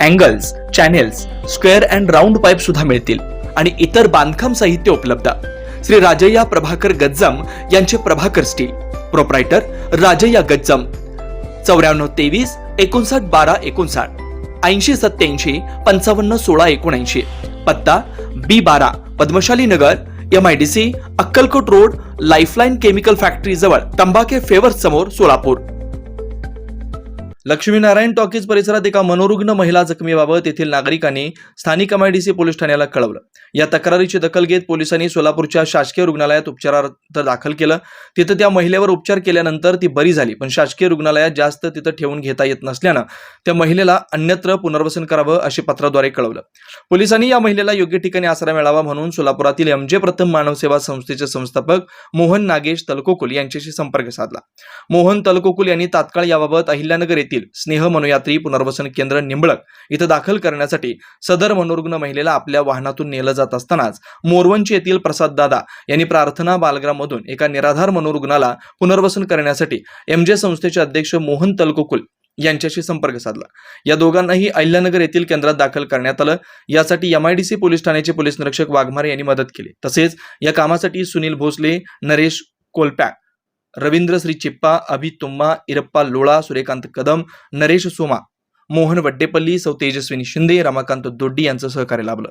angles channels square and round pipe सुद्धा मिळतील. आणि इतर बांधकाम साहित्य उपलब्ध. श्री राजय्या प्रभाकर गज्जम यांचे प्रभाकर स्टील प्रोप्रायटर राजय्या गज्जम. चौऱ्याण्णव तेवीस एकोणसाठ बारा एकोणसाठ. ऐंशी सत्याऐंशी पंचावन्न सोळा एकोणऐंशी. पत्ता बी बारा Padmashali Nagar M I D C Akkalkot road lifeline chemical factory जवळ तंबाखे फेवर्स समोर सोलापूर. लक्ष्मीनारायण टॉकीज परिसरात एका मनोरुग्ण महिला जखमीबाबत येथील नागरिकांनी स्थानिक एमआयडीसी पोलीस ठाण्याला कळवलं. या तक्रारीची दखल घेत पोलिसांनी सोलापूरच्या शासकीय रुग्णालयात उपचारार्थ दाखल केलं. तिथं त्या महिलेवर उपचार केल्यानंतर ती बरी झाली पण शासकीय रुग्णालयात जास्त तिथं ठेवून घेता येत नसल्यानं त्या महिलेला अन्यत्र पुनर्वसन करावं अशी पत्राद्वारे कळवलं. पोलिसांनी या महिलेला योग्य ठिकाणी आसरा मिळावा म्हणून सोलापुरातील एमजे प्रथम मानव सेवा संस्थेचे संस्थापक मोहन नागेश तलकोकुल यांच्याशी संपर्क साधला. मोहन तलकोकुल यांनी तात्काळ याबाबत अहिल्यानगर येथील स्नेह मनोयात्री पुनर्वसन केंद्र निंबळक इथं दाखल करण्यासाठी सदर मनोरुग्ण महिलेला आपल्या वाहनातून नेलं जात असतानाच मोरवंची येथील प्रसाद दादा यांनी प्रार्थना बालग्राममधून एका निराधार मनोरुग्णाला पुनर्वसन करण्यासाठी एमजे संस्थेचे अध्यक्ष मोहन तलकोकुल यांच्याशी संपर्क साधला. या दोघांनाही अहिल्यानगर येथील केंद्रात दाखल करण्यात आलं. यासाठी एमआयडीसी पोलीस ठाण्याचे पोलीस निरीक्षक वाघमारे यांनी मदत केली. तसेच या कामासाठी सुनील भोसले नरेश कोलपॅक रवींद्र श्री चिप्पा अभि तुम्मा इरप्पा लोळा सूर्यकांत कदम नरेश सोमा मोहन वड्डेपल्ली सौ तेजस्विनी शिंदे रमाकांत दोड्डी यांचं सहकार्य लाभलं.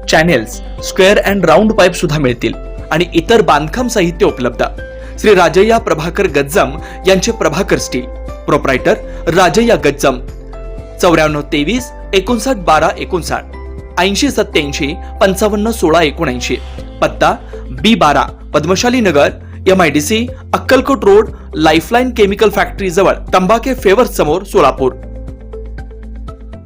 channels square and round pipe सुद्धा मिळतील आणि इतर बांधकाम साहित्य उपलब्ध. श्री राजय्या प्रभाकर गज्जम यांचे प्रभाकर स्टील. प्रोप्रायटर राजय्या गज्जम. चौऱ्याण्णव तेवीस एकोणसाठ बारा एकोणसाठ. ऐंशी सत्याऐंशी पंचावन्न सोळा एकोणऐंशी. पत्ता बी बारा Padmashali Nagar M I D C Akkalkot road lifeline chemical factory जवळ तंबाखे फेवर्स समोर सोलापूर.